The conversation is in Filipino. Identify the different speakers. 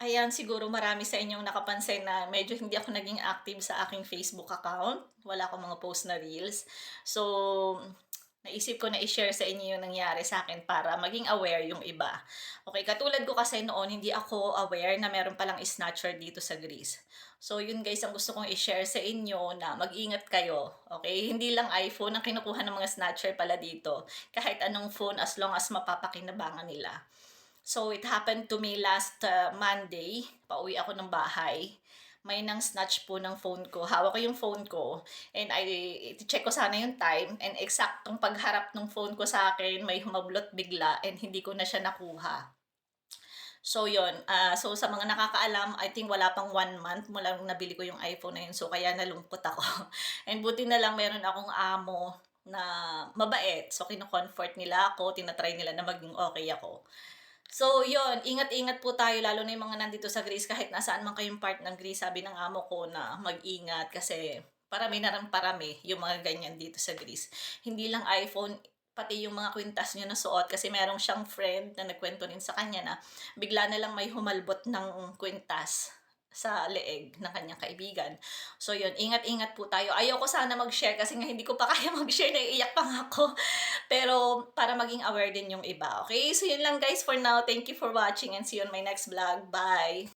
Speaker 1: Ayan, siguro marami sa inyong nakapansin na medyo hindi ako naging active sa aking Facebook account. Wala akong mga post na reels. So, naisip ko na i-share sa inyo yung nangyari sa akin para maging aware yung iba. Okay, katulad ko kasi noon, hindi ako aware na meron palang snatcher dito sa Greece. So, yun guys, ang gusto kong i-share sa inyo na mag-ingat kayo. Okay, hindi lang iPhone ang kinukuha ng mga snatcher pala dito. Kahit anong phone as long as mapapakinabangan nila. So, it happened to me last uh, Monday. Pauwi ako ng bahay. May nang snatch po ng phone ko. Hawak ko yung phone ko. And I, check ko sana yung time. And eksaktong pagharap ng phone ko sa akin, may humablot bigla and hindi ko na siya nakuha. So, yon ah so, sa mga nakakaalam, I think wala pang one month mula nung nabili ko yung iPhone na yun. So, kaya nalungkot ako. And buti na lang meron akong amo na mabait. So, kino-comfort nila ako. Tinatry nila na maging okay ako. So, yon ingat-ingat po tayo, lalo na yung mga nandito sa Greece, kahit nasaan man kayong part ng Greece, sabi ng amo ko na mag-ingat kasi parami na rin parami yung mga ganyan dito sa Greece. Hindi lang iPhone, pati yung mga kwintas nyo na suot kasi merong siyang friend na nagkwento rin sa kanya na bigla na lang may humalbot ng kwintas sa leeg ng kanyang kaibigan. So yun, ingat-ingat po tayo. Ayoko sana mag-share kasi nga hindi ko pa kaya mag-share, naiiyak pa nga ako. Pero para maging aware din yung iba. Okay, so yun lang guys for now. Thank you for watching and see you on my next vlog. Bye!